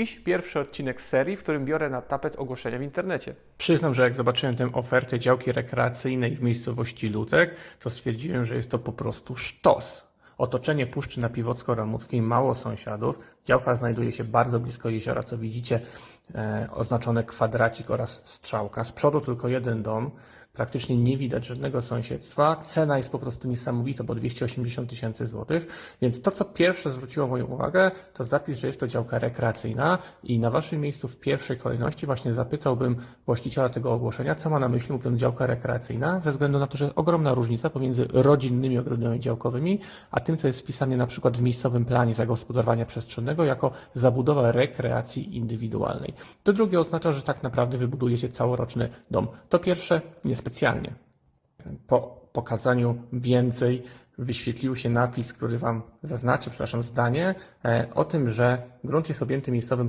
Dziś pierwszy odcinek serii, w którym biorę na tapet ogłoszenia w internecie. Przyznam, że jak zobaczyłem tę ofertę działki rekreacyjnej w miejscowości Lutek, to stwierdziłem, że jest to po prostu sztos. Otoczenie Puszczy Napiwocko-Ramuckiej, mało sąsiadów. Działka znajduje się bardzo blisko jeziora, co widzicie, e, oznaczone kwadracik oraz strzałka. Z przodu tylko jeden dom. Praktycznie nie widać żadnego sąsiedztwa. Cena jest po prostu niesamowita, bo 280 tysięcy złotych. Więc to, co pierwsze zwróciło moją uwagę, to zapis, że jest to działka rekreacyjna i na waszym miejscu w pierwszej kolejności właśnie zapytałbym właściciela tego ogłoszenia, co ma na myśli mówiąc działka rekreacyjna, ze względu na to, że jest ogromna różnica pomiędzy rodzinnymi ogrodami działkowymi, a tym, co jest wpisane na przykład w miejscowym planie zagospodarowania przestrzennego jako zabudowa rekreacji indywidualnej. To drugie oznacza, że tak naprawdę wybuduje się całoroczny dom. To pierwsze niespecjalnie. Po pokazaniu więcej wyświetlił się napis, który Wam zaznaczę, przepraszam, zdanie e, o tym, że grunt jest objęty miejscowym